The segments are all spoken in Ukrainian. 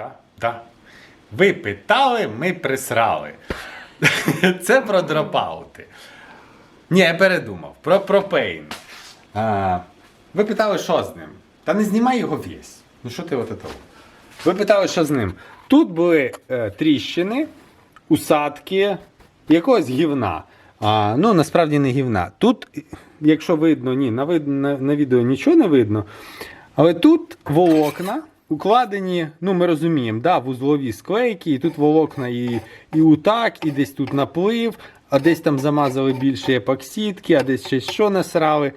Да, да. Ви питали, ми присрали. Це про дропаути. Ні, я передумав. Про пропейн. Ви питали, що з ним? Та не знімай його весь. Ну що ти от того? Ви питали, що з ним? Тут були е, тріщини, усадки, якогось гівна. А, ну, насправді не гівна. Тут, якщо видно, ні, на, вид- на, на відео нічого не видно. Але тут волокна укладені, ну ми розуміємо, да, вузлові склейки, і тут волокна і, і утак, і десь тут наплив, а десь там замазали більше епоксидки, а десь ще що насрали.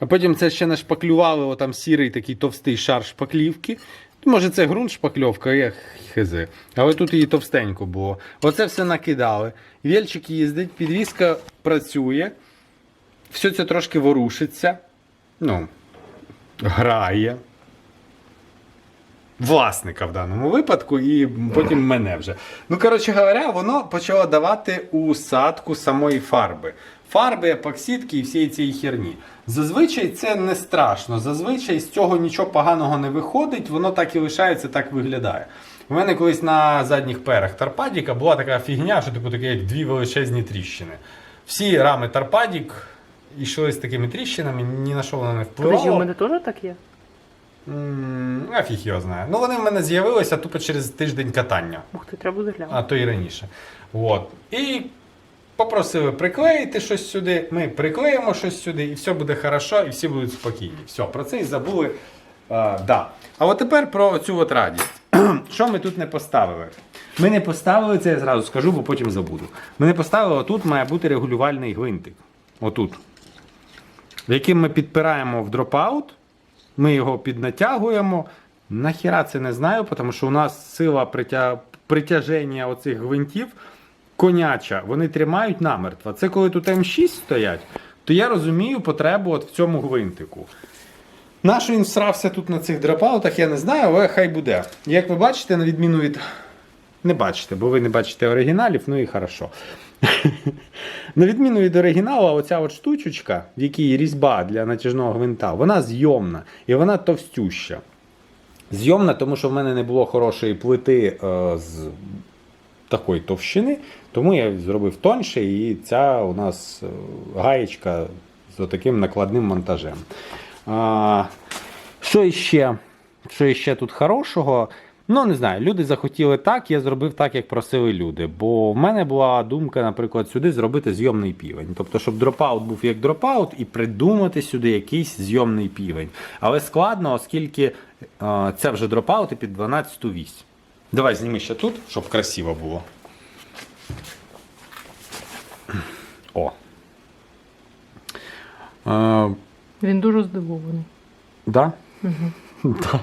А потім це ще нашпаклювали, отам сірий такий товстий шар шпаклівки. Може, це ґрунт шпакльовка, я хз. Але тут її товстенько було. Оце все накидали. Вільчик їздить, підвізка працює, все це трошки ворушиться. Ну, грає. Власника в даному випадку, і потім мене вже. Ну, коротше говоря, воно почало давати усадку самої фарби. Фарби, епоксидки і всієї цієї херні. Зазвичай це не страшно. Зазвичай з цього нічого поганого не виходить, воно так і лишається, так виглядає. У мене колись на задніх перах Тарпадіка була така фігня, що типу такі як дві величезні тріщини. Всі рами Тарпадік йшли з такими тріщинами, ні на що воно не впливало. Подожди, у мене теж так є? А фіг його знає. Ну вони в мене з'явилися тупо через тиждень катання, Ух ти, треба буде глянути. а то і раніше. От. І попросили приклеїти щось сюди. Ми приклеїмо щось сюди, і все буде хорошо, і всі будуть спокійні. Все, про це і забули. А, да. а от тепер про цю от радість. Що ми тут не поставили? Ми не поставили це, я зразу скажу, бо потім забуду. Ми не поставили, отут має бути регулювальний гвинтик. Отут. Яким ми підпираємо в дропаут. Ми його піднатягуємо. Нахіра це не знаю, тому що у нас сила притя... притяження оцих гвинтів коняча, вони тримають намертво. Це коли тут М6 стоять, то я розумію потребу от в цьому гвинтику. На що він всрався тут на цих дропаутах, я не знаю, але хай буде. Як ви бачите, на відміну від. Не бачите, бо ви не бачите оригіналів, ну і хорошо. На відміну від оригіналу, оця от штучечка, в якій різьба для натяжного гвинта, вона зйомна і вона товстюща. Зйомна, тому що в мене не було хорошої плити е, з такої товщини, тому я зробив тоньше, і ця у нас е, гаєчка з таким накладним монтажем. А, що іще? Що іще тут хорошого? Ну, не знаю, люди захотіли так, я зробив так, як просили люди. Бо в мене була думка, наприклад, сюди зробити зйомний півень. Тобто, щоб дропаут був як дропаут, і придумати сюди якийсь зйомний півень. Але складно, оскільки е, це вже дропаут і під 12 вісь. Давай зніми ще тут, щоб красиво було. О. Е, Він дуже здивований. Да? Да,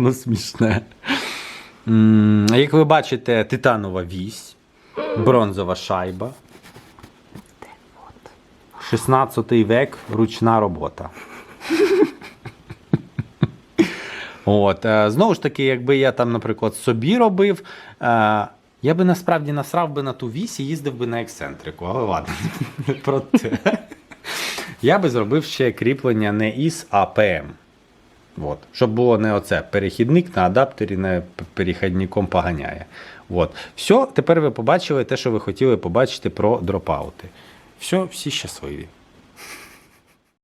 на смішне. Як ви бачите, титанова вісь, бронзова шайба. 16 век ручна робота. От, е, знову ж таки, якби я там, наприклад, собі робив, е, я би насправді насрав би на ту вісь і їздив би на ексцентрику, але ладно, не про те. Я би зробив ще кріплення не ІС, а ПМ. От. Щоб було не оце перехідник на адаптері не перехідником поганяє. От. Все, тепер ви побачили те, що ви хотіли побачити про дропаути. Все, всі щасливі.